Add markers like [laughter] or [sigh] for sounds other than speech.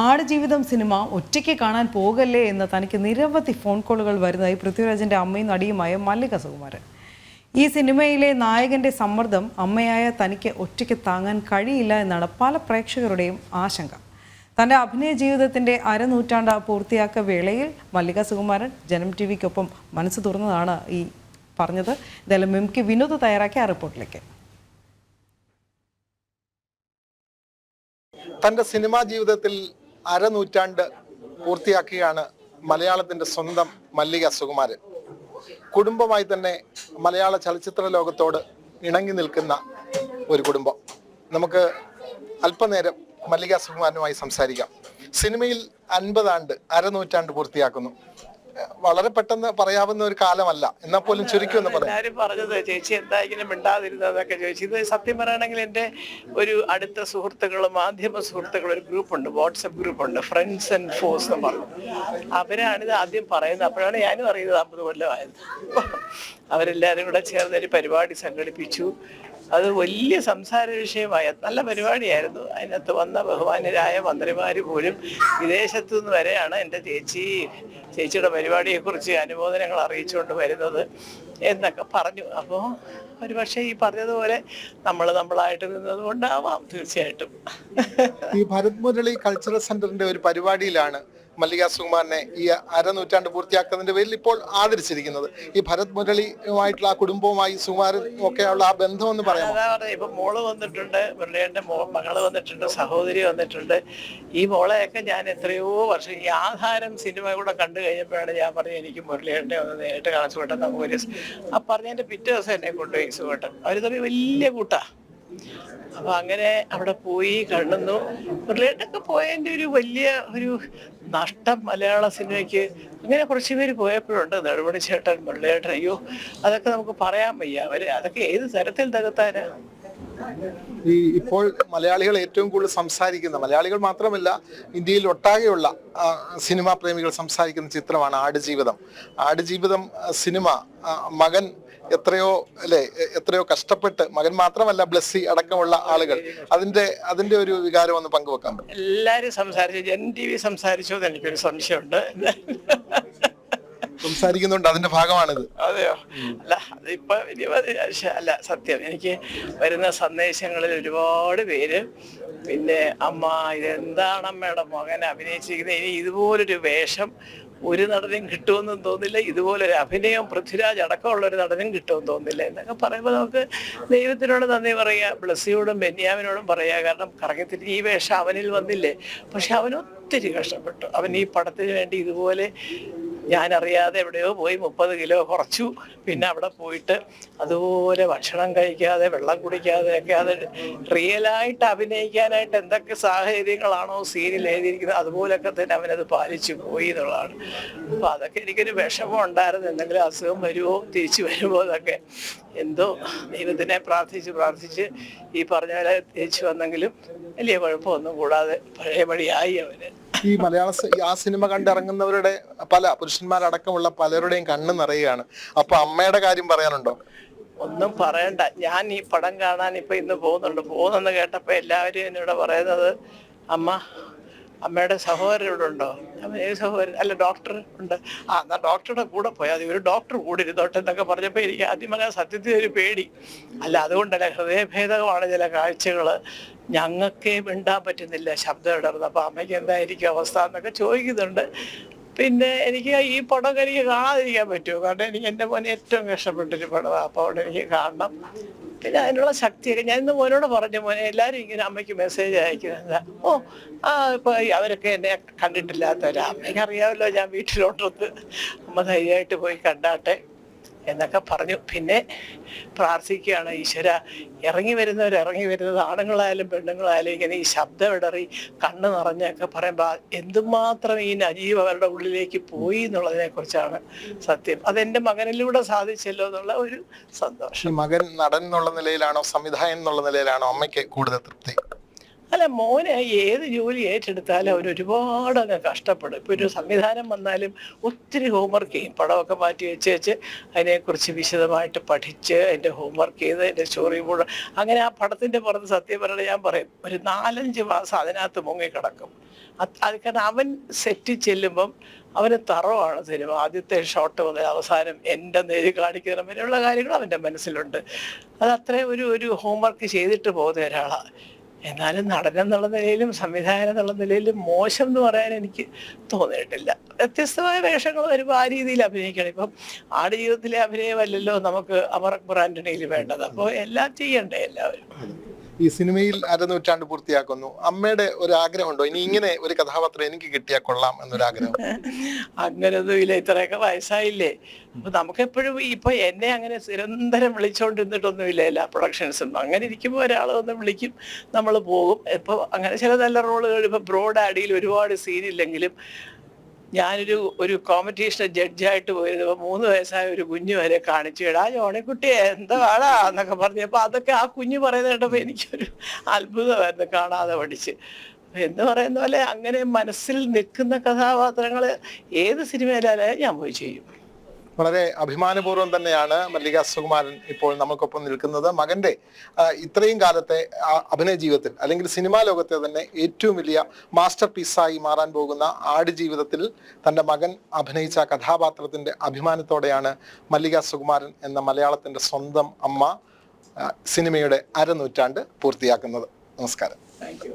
Aadujeevitham cinema ഒറ്റയ്ക്ക് കാണാൻ പോകല്ലേ എന്ന് തനിക്ക് നിരവധി ഫോൺ കോളുകൾ വരുന്നതായി പൃഥ്വിരാജിന്റെ അമ്മയും നടിയുമായ മല്ലിക സുകുമാരൻ. ഈ സിനിമയിലെ നായകന്റെ സമ്മർദ്ദം അമ്മയായ തനിക്ക് ഒറ്റയ്ക്ക് താങ്ങാൻ കഴിയില്ല എന്നാണ് പല പ്രേക്ഷകരുടെയും ആശങ്ക. തന്റെ അഭിനയ ജീവിതത്തിന്റെ അരനൂറ്റാണ്ട് പൂർത്തിയാക്ക വേളയിൽ മല്ലിക സുകുമാരൻ ജനം ടി വിക്കൊപ്പം മനസ്സ് തുറന്നതാണ് ഈ പറഞ്ഞത്. ഇതെല്ലാം മിംകി വിനോദ് തയ്യാറാക്കിയ ആ റിപ്പോർട്ടിലേക്ക്. തന്റെ സിനിമാ ജീവിതത്തിൽ അരനൂറ്റാണ്ട് പൂർത്തിയാക്കുകയാണ് മലയാളത്തിന്റെ സ്വന്തം മല്ലിക സുകുമാരൻ. കുടുംബമായി തന്നെ മലയാള ചലച്ചിത്ര ലോകത്തോട് ഇണങ്ങി നിൽക്കുന്ന ഒരു കുടുംബം. നമുക്ക് അല്പനേരം മല്ലിക സുകുമാരനുമായി സംസാരിക്കാം. സിനിമയിൽ അൻപതാണ്ട് അരനൂറ്റാണ്ട് പൂർത്തിയാക്കുന്നു. വളരെ പെട്ടെന്ന് പറയാവുന്ന ഒരു കാലമല്ല. എന്നാ പോലും ചുരുക്കി എന്ന് പറയാം. എല്ലാരും പറഞ്ഞത് ചേച്ചി എന്തായാലും മിണ്ടാതിരുന്നതൊക്കെ ചോദിച്ചു. ഇത് സത്യം പറയുകയാണെങ്കിൽ എന്റെ ഒരു അടുത്ത സുഹൃത്തുക്കളും മാധ്യമ സുഹൃത്തുക്കളും ഒരു ഗ്രൂപ്പുണ്ട് വാട്സപ്പ് ഗ്രൂപ്പുണ്ട് ഫ്രണ്ട്സ് ആൻഡ് ഫോഴ്സ് എന്ന് പറഞ്ഞു. അവരാണിത് ആദ്യം പറയുന്നത്. അപ്പോഴാണ് ഞാനും അറിയുന്നത് അമ്പത് കൊല്ലമായത്. അവരെല്ലാവരും കൂടെ ചേർന്ന് ഒരു പരിപാടി സംഘടിപ്പിച്ചു. അത് വലിയ സംസാര വിഷയമായ. നല്ല പരിപാടിയായിരുന്നു. അതിനകത്ത് വന്ന ബഹുമാനരായ മന്ത്രിമാർ പോലും വിദേശത്തു നിന്ന് വരെയാണ് എന്റെ ചേച്ചി ചേച്ചിയുടെ പരിപാടിയെക്കുറിച്ച് അനുമോദനങ്ങൾ അറിയിച്ചുകൊണ്ട് വരുന്നത് എന്നൊക്കെ പറഞ്ഞു. അപ്പോൾ ഒരു പക്ഷേ ഈ പറഞ്ഞതുപോലെ നമ്മൾ നമ്മളായിട്ട് നിന്നത് കൊണ്ടാവാം തീർച്ചയായിട്ടും. ഈ ഭരത് മുരളി കൾച്ചറൽ സെന്ററിന്റെ ഒരു പരിപാടിയിലാണ് മല്ലിക സുകുമാരനെ ഈ അരനൂറ്റാണ്ട് പൂർത്തിയാക്കുന്നതിന്റെ പേരിൽ ഇപ്പോൾ ആദരിച്ചിരിക്കുന്നത്. ഈ ഭരത് മുരളിയുമായിട്ടുള്ള ആ കുടുംബവുമായി സുകുമാരൻ ഒക്കെയുള്ള ആ ബന്ധം എന്ന് പറഞ്ഞത് ഇപ്പൊ മോൾ വന്നിട്ടുണ്ട് മുരളിയുടെ മകൾ വന്നിട്ടുണ്ട് സഹോദരി വന്നിട്ടുണ്ട്. ഈ മോളെയൊക്കെ ഞാൻ എത്രയോ വർഷം ഈ ആധാരം സിനിമ കൂടെ കണ്ടു കഴിഞ്ഞപ്പോഴാണ് ഞാൻ പറഞ്ഞു എനിക്ക് മുരളിയുടെ ഒന്ന് നേരിട്ട് കാണിച്ചു വിട്ടാൽ പോലീസ് ആ പറഞ്ഞതിന്റെ പിറ്റേ ദിവസം എന്നെ കൊണ്ടുപോയി സുഖട്ടൻ അവർ തമ്മിൽ വലിയ കൂട്ടാ. അപ്പൊ അങ്ങനെ അവിടെ പോയി കണ്ടുന്നു മുരളിയേട്ടൊക്കെ പോയതിന്റെ ഒരു വലിയ ഒരു നഷ്ടം മലയാള സിനിമയ്ക്ക്. അങ്ങനെ കുറച്ച് പേര് പോയപ്പോഴുണ്ട് നെടുമണി ചേട്ടൻ പിള്ളേട്ടൻ അയ്യോ അതൊക്കെ നമുക്ക് പറയാൻ വയ്യ. അവർ അതൊക്കെ ഏത് തരത്തിൽ തകർത്താനാ? ഈ ഇപ്പോൾ മലയാളികൾ ഏറ്റവും കൂടുതൽ സംസാരിക്കുന്ന മലയാളികൾ മാത്രമല്ല ഇന്ത്യയിൽ ഒട്ടാകെയുള്ള സിനിമാ പ്രേമികൾ സംസാരിക്കുന്ന ചിത്രമാണ് ആടുജീവിതം. ആടുജീവിതം സിനിമ മകൻ എത്രയോ അല്ലെ എത്രയോ കഷ്ടപ്പെട്ട് മകൻ മാത്രമല്ല ബ്ലസ്സി അടക്കമുള്ള ആളുകൾ. അതിന്റെ അതിന്റെ ഒരു വികാരം ഒന്ന് പങ്കുവെക്കാൻ എല്ലാവരും എല്ലാരും സംസാരിച്ചു ജൻ ടി വി സംസാരിച്ചോ എന്ന് എനിക്കൊരു സംശയമുണ്ട്. സംസാരിക്കുന്നുണ്ട് അതിന്റെ ഭാഗമാണിത്. അതെയോ? അല്ല അതിപ്പോ അല്ല സത്യം. എനിക്ക് വരുന്ന സന്ദേശങ്ങളിൽ ഒരുപാട് പേര് പിന്നെ അമ്മ ഇതെന്താണ് അമ്മയുടെ മകൻ അഭിനയിച്ചിരിക്കുന്നത്? ഇനി ഇതുപോലൊരു വേഷം ഒരു നടനും കിട്ടുമെന്നും തോന്നില്ല. ഇതുപോലെ ഒരു അഭിനയം പൃഥ്വിരാജ് അടക്കമുള്ള ഒരു നടനും കിട്ടുമെന്ന് തോന്നില്ല. എന്നൊക്കെ പറയുമ്പോൾ നമുക്ക് ദൈവത്തിനോട് നന്ദി പറയുക ബ്ലസ്സിയോടും ബെന്യാമിനോടും പറയുക. കാരണം കറങ്ങത്തിന് ഈ വേഷം അവനിൽ വന്നില്ലേ? പക്ഷെ അവൻ ഒത്തിരി കഷ്ടപ്പെട്ടു. അവൻ ഈ പടത്തിന് വേണ്ടി ഇതുപോലെ ഞാൻ അറിയാതെ എവിടെയോ പോയി മുപ്പത് കിലോ കുറച്ചു. പിന്നെ അവിടെ പോയിട്ട് അതുപോലെ ഭക്ഷണം കഴിക്കാതെ വെള്ളം കുടിക്കാതെ ഒക്കെ അത് റിയലായിട്ട് അഭിനയിക്കാനായിട്ട് എന്തൊക്കെ സാഹചര്യങ്ങളാണോ സീനിൽ എഴുതിയിരിക്കുന്നത് അതുപോലൊക്കെ തന്നെ അവനത് പാലിച്ചു പോയി എന്നുള്ളതാണ്. അപ്പൊ അതൊക്കെ എനിക്കൊരു വിഷമം ഉണ്ടായിരുന്നു. എന്തെങ്കിലും അസുഖം വരുമോ തിരിച്ചു വരുമോ അതൊക്കെ എന്തോ ദൈവത്തിനെ പ്രാർത്ഥിച്ച് പ്രാർത്ഥിച്ച് ഈ പറഞ്ഞ പോലെ തിരിച്ചു വന്നെങ്കിലും വലിയ കുഴപ്പമൊന്നും കൂടാതെ പഴയപടിയായി അവന്. ഈ മലയാള ആ സിനിമ കണ്ടിറങ്ങുന്നവരുടെ പല പുരുഷന്മാരടക്കമുള്ള പലരുടെയും കണ്ണ് നിറയുകയാണ്. അപ്പൊ അമ്മയുടെ കാര്യം പറയാനുണ്ടോ? ഒന്നും പറയണ്ട. ഞാൻ ഈ പടം കാണാൻ ഇപ്പൊ ഇന്ന് പോകുന്നുണ്ട്. പോകുന്നെന്ന് കേട്ടപ്പോ എല്ലാവരും എന്നോട് പറയുന്നത് അമ്മ അമ്മയുടെ സഹോദരൻ ഉണ്ടോ? ഏത് സഹോദരൻ? അല്ല ഡോക്ടർ ഉണ്ട്. ആ എന്നാ ഡോക്ടറുടെ കൂടെ പോയാൽ ഒരു ഡോക്ടർ കൂടി ഇരുന്നോട്ടെ എന്നൊക്കെ പറഞ്ഞപ്പോ എനിക്ക് ആദ്യം അങ്ങനെ സത്യത്തിൽ ഒരു പേടി. അല്ല അതുകൊണ്ടല്ല ഹൃദയഭേദകമാണ് ചില കാഴ്ചകൾ. ഞങ്ങൾക്കേ മിണ്ടാൻ പറ്റുന്നില്ല ശബ്ദം ഇടർന്ന് അപ്പൊ അമ്മയ്ക്ക് എന്തായിരിക്കും അവസ്ഥ എന്നൊക്കെ ചോദിക്കുന്നുണ്ട്. പിന്നെ എനിക്ക് ഈ പടം എനിക്ക് കാണാതിരിക്കാൻ പറ്റുമോ? കാരണം എനിക്ക് എന്റെ മോനെ ഏറ്റവും കഷ്ടപ്പെട്ടൊരു പടമാണ് അപ്പോൾ അവിടെ എനിക്ക് കാണണം. പിന്നെ അതിനുള്ള ശക്തിയൊക്കെ ഞാൻ ഇന്ന് മോനോട് പറഞ്ഞു മോനെ എല്ലാവരും ഇങ്ങനെ അമ്മയ്ക്ക് മെസ്സേജ് അയക്കുന്നത് ഓ ആ ഇപ്പൊ അവരൊക്കെ എന്നെ കണ്ടിട്ടില്ലാത്തവരാ. അമ്മയ്ക്ക് അറിയാമല്ലോ ഞാൻ വീട്ടിലോട്ടൊന്ന്. അമ്മ ധൈര്യമായിട്ട് പോയി കണ്ടാട്ടെ. എന്നൊക്കെ പറഞ്ഞു. പിന്നെ പ്രാർത്ഥിക്കുകയാണ് ഈശ്വര ഇറങ്ങി വരുന്നവർ ഇറങ്ങി വരുന്നത് ആണുങ്ങളായാലും പെണ്ണുങ്ങളായാലും ഇങ്ങനെ ഈ ശബ്ദം ഇടറി കണ്ണ് നിറഞ്ഞൊക്കെ പറയുമ്പോൾ എന്തുമാത്രം ഈ നജീവ് അവരുടെ ഉള്ളിലേക്ക് പോയി എന്നുള്ളതിനെ കുറിച്ചാണ് സത്യം. അതെന്റെ മകനിലൂടെ സാധിച്ചല്ലോ എന്നുള്ള ഒരു സന്തോഷം. മകൻ നടൻ എന്നുള്ള നിലയിലാണോ സംവിധായകൻ എന്നുള്ള നിലയിലാണോ അമ്മയ്ക്ക് കൂടുതൽ തൃപ്തി? അല്ല മോനെ ഏത് ജോലി ഏറ്റെടുത്താലും അവർ ഒരുപാട് അങ്ങ് കഷ്ടപ്പെടും. ഇപ്പൊ ഒരു സംവിധാനം വന്നാലും ഒത്തിരി ഹോംവർക്ക് ചെയ്യും. പടമൊക്കെ മാറ്റി വെച്ച് വെച്ച് അതിനെക്കുറിച്ച് വിശദമായിട്ട് പഠിച്ച് അതിന്റെ ഹോംവർക്ക് ചെയ്ത് അതിന്റെ സ്റ്റോറി ബോർഡ് അങ്ങനെ ആ പടത്തിന്റെ പുറത്ത് സത്യം പറഞ്ഞാൽ ഞാൻ പറയും ഒരു നാലഞ്ച് മാസം അതിനകത്ത് മുങ്ങിക്കിടക്കും അത് കാരണം അവൻ സെറ്റ് ചെല്ലുമ്പം അവന് തറവാണ് സിനിമ ആദ്യത്തെ ഷോട്ട് മുതൽ അവസാനം എന്റെ നേരി കാണിക്കുന്ന വരെയുള്ള കാര്യങ്ങൾ അവന്റെ മനസ്സിലുണ്ട്. അത് അത്രയും ഒരു ഒരു ഹോംവർക്ക് ചെയ്തിട്ട് പോകുന്ന ഒരാളാണ് എന്നാലും നടനം എന്നുള്ള നിലയിലും സംവിധാനം എന്നുള്ള നിലയിലും മോശം എന്ന് പറയാൻ എനിക്ക് തോന്നിയിട്ടില്ല. വ്യത്യസ്തമായ വേഷങ്ങൾ വരുമ്പോൾ ആ രീതിയിൽ അഭിനയിക്കണം. ഇപ്പം ആട് ജീവിതത്തിലെ അഭിനയമല്ലല്ലോ നമുക്ക് അമർ അക്ബർ ആന്റണിയിൽ വേണ്ടത്. അപ്പോൾ എല്ലാം ചെയ്യണ്ടേ എല്ലാവരും? ഈ സിനിമയിൽ അരനൂറ്റാണ്ട് പൂർത്തിയാക്കുന്നു. അമ്മയുടെ ഒരു ആഗ്രഹം ഉണ്ടോ ഇനി ഇങ്ങനെ ഒരു കഥാപാത്രം എനിക്ക് കിട്ടിയാൽ കൊള്ളാം എന്നൊരു ആഗ്രഹം [laughs] അങ്ങനൊന്നും ഇല്ല ഇത്രയൊക്കെ വയസ്സായില്ലേ. അപ്പൊ നമുക്കെപ്പോഴും ഇപ്പൊ എന്നെ അങ്ങനെ നിരന്തരം വിളിച്ചോണ്ടിരുന്നിട്ടൊന്നുമില്ല എല്ലാ പ്രൊഡക്ഷൻസും. അങ്ങനെ ഇരിക്കുമ്പോൾ ഒരാൾ വന്ന് വിളിക്കും നമ്മൾ പോകും. ഇപ്പൊ അങ്ങനെ ചില നല്ല റോളുകൾ ഇപ്പൊ ബ്രോഡ് ആഡിയിൽ ഒരുപാട് സീനില്ലെങ്കിലും ഞാനൊരു ഒരു കോമ്പറ്റീഷൻ ജഡ്ജായിട്ട് പോയിരുന്നപ്പോൾ മൂന്ന് വയസ്സായ ഒരു കുഞ്ഞു വരെ കാണിച്ചു. ഇടാ ജോണിക്കുട്ടി എന്താ ആടാ എന്നൊക്കെ പറഞ്ഞപ്പോൾ അതൊക്കെ ആ കുഞ്ഞു പറയുന്നത് കേട്ടപ്പോൾ എനിക്കൊരു അത്ഭുതമായിരുന്നു കാണാതെ പഠിച്ച്. എന്ന് പറയുന്ന പോലെ അങ്ങനെ മനസ്സിൽ നിൽക്കുന്ന കഥാപാത്രങ്ങൾ ഏത് സിനിമയിലായാലും ഞാൻ പോയി ചെയ്യും. വളരെ അഭിമാനപൂർവം തന്നെയാണ് മല്ലിക സുകുമാരൻ ഇപ്പോൾ നമുക്കൊപ്പം നിൽക്കുന്നത്. മകന്റെ ഇത്രയും കാലത്തെ അഭിനയ ജീവിതത്തിൽ അല്ലെങ്കിൽ സിനിമാ ലോകത്തെ തന്നെ ഏറ്റവും വലിയ മാസ്റ്റർ പീസായി മാറാൻ പോകുന്ന ആടുജീവിതത്തിൽ തന്റെ മകൻ അഭിനയിച്ച കഥാപാത്രത്തിന്റെ അഭിമാനത്തോടെയാണ് മല്ലിക സുകുമാരൻ എന്ന മലയാളത്തിന്റെ സ്വന്തം അമ്മ സിനിമയുടെ അരനൂറ്റാണ്ട് പൂർത്തിയാക്കുന്നത്. നമസ്കാരം. താങ്ക്